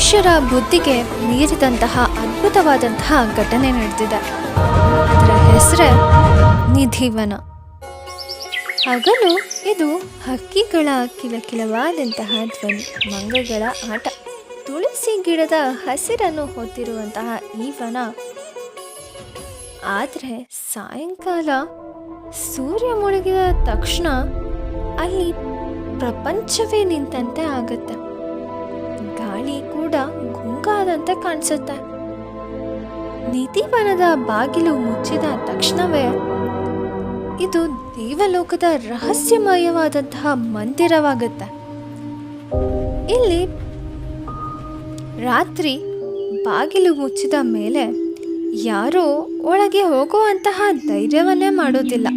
ಮನುಷ್ಯರ ಬುದ್ಧಿಗೆ ಮೀರಿದಂತಹ ಅದ್ಭುತವಾದಂತಹ ಘಟನೆ ನಡೆದಿದೆ. ಅದರ ಹೆಸರೇ ನಿಧಿವನ. ಹಗಲು ಇದು ಹಕ್ಕಿಗಳ ಕಿಲಕಿಲವಾದಂತಹ ಧ್ವನಿ, ಮಂಗಗಳ ಆಟ. ತುಳಸಿ ಗಿಡದ ಹಸಿರನ್ನು ಹೊತ್ತಿರುವಂತಹ ಈ ವನ. ಆದರೆ ಸಾಯಂಕಾಲ ಸೂರ್ಯ ಮುಳುಗಿದ ತಕ್ಷಣ ಅಲ್ಲಿ ಪ್ರಪಂಚವೇ ನಿಂತಂತೆ ಆಗುತ್ತೆ. ಗಾಳಿ ಕೂಡ ಗುಂಗಾದಂತೆ ಕಾಣಿಸುತ್ತೆ. ನಿಧಿವನದ ಬಾಗಿಲು ಮುಚ್ಚಿದ ತಕ್ಷಣವೇ ಇದು ದೇವಲೋಕದ ರಹಸ್ಯಮಯವಾದಂತಹ ಮಂದಿರವಾಗುತ್ತೆ. ಇಲ್ಲಿ ರಾತ್ರಿ ಬಾಗಿಲು ಮುಚ್ಚಿದ ಮೇಲೆ ಯಾರೂ ಒಳಗೆ ಹೋಗುವಂತಹ ಧೈರ್ಯವನ್ನೇ ಮಾಡೋದಿಲ್ಲ.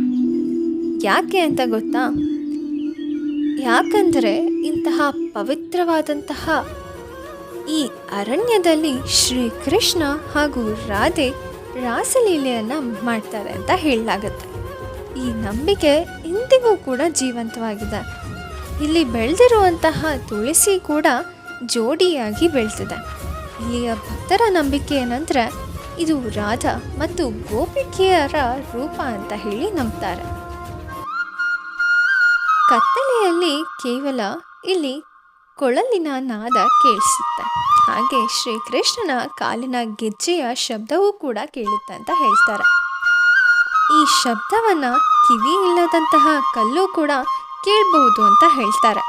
ಯಾಕೆ ಅಂತ ಗೊತ್ತಾ? ಯಾಕಂದರೆ ಇಂತಹ ಪವಿತ್ರವಾದಂತಹ ಈ ಅರಣ್ಯದಲ್ಲಿ ಶ್ರೀಕೃಷ್ಣ ಹಾಗೂ ರಾಧೆ ರಾಸಲೀಲೆಯನ್ನು ಮಾಡ್ತಾರೆ ಅಂತ ಹೇಳಲಾಗುತ್ತೆ. ಈ ನಂಬಿಕೆ ಇಂದಿಗೂ ಕೂಡ ಜೀವಂತವಾಗಿದೆ. ಇಲ್ಲಿ ಬೆಳೆದಿರುವಂತಹ ತುಳಸಿ ಕೂಡ ಜೋಡಿಯಾಗಿ ಬೆಳೆದಿದೆ ಇಲ್ಲಿಯ ಭಕ್ತರ ನಂಬಿಕೆ ಏನಂದರೆ ಇದು ರಾಧಾ ಮತ್ತು ಗೋಪಿಕೆಯರ ರೂಪ ಅಂತ ಹೇಳಿ ನಂಬ್ತಾರೆ. ಕತ್ತಲೆಯಲ್ಲಿ ಕೇವಲ ಇಲ್ಲಿ ಕೊಳಲಿನ ನಾದ ಕೇಳಿಸುತ್ತೆ. ಹಾಗೆ ಶ್ರೀಕೃಷ್ಣನ ಕಾಲಿನ ಗೆಜ್ಜೆಯ ಶಬ್ದವೂ ಕೂಡ ಕೇಳುತ್ತೆ ಅಂತ ಹೇಳ್ತಾರೆ. ಈ ಶಬ್ದವನ್ನ ಕಿವಿ ಇಲ್ಲದಂತಹ ಕಲ್ಲು ಕೂಡ ಕೇಳಬಹುದು ಅಂತ ಹೇಳ್ತಾರೆ.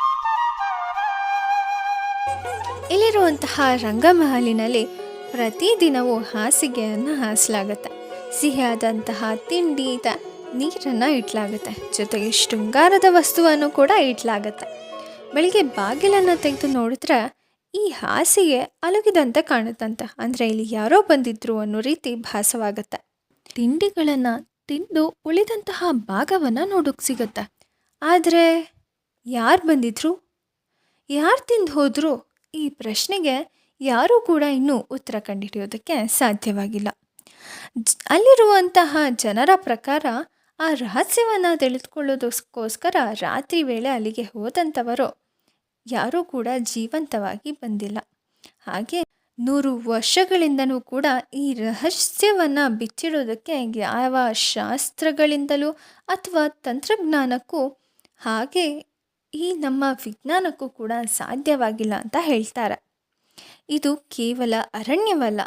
ಇಲ್ಲಿರುವಂತಹ ರಂಗಮಹಲಿನಲ್ಲಿ ಪ್ರತಿದಿನವೂ ಹಾಸಿಗೆಯನ್ನು ಹಾಸಲಾಗುತ್ತೆ. ಸಿಹಿಯಾದಂತಹ ತಿಂಡಿ ನೀರನ್ನು ಇಟ್ಲಾಗುತ್ತೆ ಜೊತೆಗೆ ಶೃಂಗಾರದ ವಸ್ತುವನ್ನು ಕೂಡ ಇಟ್ಲಾಗುತ್ತೆ ಬೆಳಿಗ್ಗೆ ಬಾಗಿಲನ್ನು ತೆಗೆದು ನೋಡಿದ್ರೆ ಈ ಹಾಸಿಗೆ ಅಲುಗಿದಂತೆ ಕಾಣುತ್ತಂತೆ. ಅಂದರೆ ಇಲ್ಲಿ ಯಾರೋ ಬಂದಿದ್ರು ಅನ್ನೋ ರೀತಿ ಭಾಸವಾಗುತ್ತೆ. ತಿಂಡಿಗಳನ್ನು ತಿಂದು ಉಳಿದಂತಹ ಭಾಗವನ್ನು ನೋಡೋಕೆ ಸಿಗುತ್ತೆ. ಆದರೆ ಯಾರು ಬಂದಿದ್ರು? ಯಾರು ತಿಂದು ಹೋದ್ರು? ಈ ಪ್ರಶ್ನೆಗೆ ಯಾರೂ ಕೂಡ ಇನ್ನೂ ಉತ್ತರ ಕಂಡುಹಿಡಿಯೋದಕ್ಕೆ ಸಾಧ್ಯವಾಗಿಲ್ಲ. ಅಲ್ಲಿರುವಂತಹ ಜನರ ಪ್ರಕಾರ ಆ ರಹಸ್ಯವನ್ನು ತಿಳಿದುಕೊಳ್ಳೋದಕ್ಕೋಸ್ಕರ ರಾತ್ರಿ ವೇಳೆ ಅಲ್ಲಿಗೆ ಹೋದಂಥವರು ಯಾರೂ ಕೂಡ ಜೀವಂತವಾಗಿ ಬಂದಿಲ್ಲ. ಹಾಗೆ ನೂರು ವರ್ಷಗಳಿಂದನೂ ಕೂಡ ಈ ರಹಸ್ಯವನ್ನು ಬಿಚ್ಚಿಡೋದಕ್ಕೆ ಯಾವ ಶಾಸ್ತ್ರಗಳಿಂದಲೂ ಅಥವಾ ತಂತ್ರಜ್ಞಾನಕ್ಕೂ ಹಾಗೆ ಈ ನಮ್ಮ ವಿಜ್ಞಾನಕ್ಕೂ ಕೂಡ ಸಾಧ್ಯವಾಗಿಲ್ಲ ಅಂತ ಹೇಳ್ತಾರೆ. ಇದು ಕೇವಲ ಅರಣ್ಯವಲ್ಲ.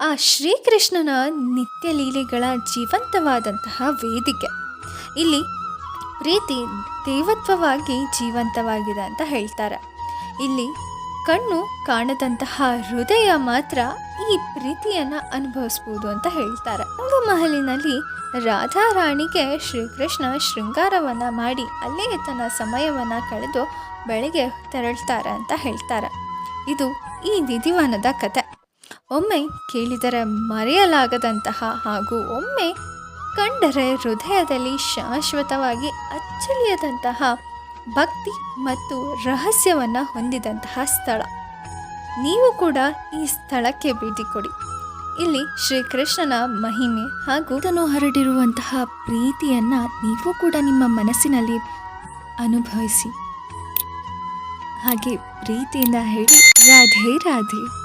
ಆ ಶ್ರೀಕೃಷ್ಣನ ನಿತ್ಯ ಲೀಲೆಗಳ ಜೀವಂತವಾದಂತಹ ವೇದಿಕೆ. ಇಲ್ಲಿ ಪ್ರೀತಿ ದೇವತ್ವವಾಗಿ ಜೀವಂತವಾಗಿದೆ ಅಂತ ಹೇಳ್ತಾರೆ. ಇಲ್ಲಿ ಕಣ್ಣು ಕಾಣದಂತಹ ಹೃದಯ ಮಾತ್ರ ಈ ಪ್ರೀತಿಯನ್ನು ಅನುಭವಿಸ್ಬೋದು ಅಂತ ಹೇಳ್ತಾರೆ. ಅಂಗಮಹಲಿನಲ್ಲಿ ರಾಧಾ ರಾಣಿಗೆ ಶ್ರೀಕೃಷ್ಣ ಶೃಂಗಾರವನ್ನು ಮಾಡಿ ಅಲ್ಲೇ ತನ್ನ ಸಮಯವನ್ನು ಕಳೆದು ಬೆಳಗ್ಗೆ ತೆರಳ್ತಾರೆ ಅಂತ ಹೇಳ್ತಾರೆ. ಇದು ಈ ವಿಧಿವನದ ಕತೆ. ಒಮ್ಮೆ ಕೇಳಿದರೆ ಮರೆಯಲಾಗದಂತಹ ಹಾಗೂ ಒಮ್ಮೆ ಕಂಡರೆ ಹೃದಯದಲ್ಲಿ ಶಾಶ್ವತವಾಗಿ ಅಚ್ಚಳಿಯದಂತಹ ಭಕ್ತಿ ಮತ್ತು ರಹಸ್ಯವನ್ನು ಹೊಂದಿದಂತಹ ಸ್ಥಳ. ನೀವು ಕೂಡ ಈ ಸ್ಥಳಕ್ಕೆ ಭೇಟಿ ಕೊಡಿ. ಇಲ್ಲಿ ಶ್ರೀಕೃಷ್ಣನ ಮಹಿಮೆ ಹಾಗೂ ಅದನ್ನು ಹರಡಿರುವಂತಹ ಪ್ರೀತಿಯನ್ನ ನೀವು ಕೂಡ ನಿಮ್ಮ ಮನಸ್ಸಿನಲ್ಲಿ ಅನುಭವಿಸಿ. ಹಾಗೆ ಪ್ರೀತಿಯಿಂದ ಹೇಳಿ ರಾಧೆ ರಾಧೆ.